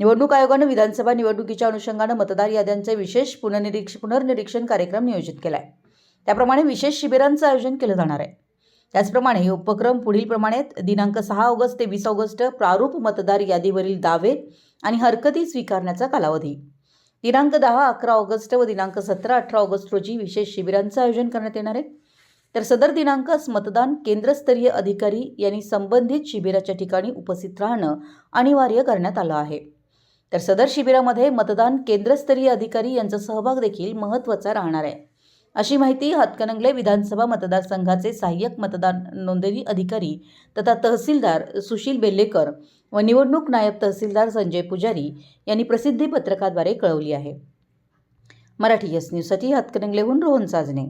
निवडणूक आयोगानं विधानसभा निवडणुकीच्या अनुषंगानं मतदार याद्यांचे विशेष पुनर्निरीक्ष पुनर्निरीक्षण कार्यक्रम नियोजित केला आहे त्याप्रमाणे विशेष शिबिरांचं आयोजन केलं जाणार आहे. त्याचप्रमाणे हे उपक्रम पुढील प्रमाणे दिनांक सहा ऑगस्ट ते वीस ऑगस्ट प्रारूप मतदार यादीवरील दावे आणि हरकती स्वीकारण्याचा कालावधी. दिनांक दहा अकरा ऑगस्ट व दिनांक सतरा अठरा ऑगस्ट रोजी विशेष शिबिरांचं आयोजन करण्यात येणार आहे. तर सदर दिनांकास मतदान केंद्रस्तरीय अधिकारी यांनी संबंधित शिबिराच्या ठिकाणी उपस्थित राहणं अनिवार्य करण्यात आलं आहे. तर सदर शिबिरामध्ये मतदान केंद्रस्तरीय अधिकारी यांचा सहभाग देखील महत्त्वाचा राहणार आहे. अशी माहिती हातकणंगले विधानसभा मतदारसंघाचे सहाय्यक मतदान नोंदणी अधिकारी तथा तहसीलदार सुशील बेल्लेकर व निवडणूक नायब तहसीलदार संजय पुजारी यांनी प्रसिद्धी पत्रकाद्वारे कळवली आहे. मराठी यस न्यूजसाठी हातकणंगलेहून रोहन साजणे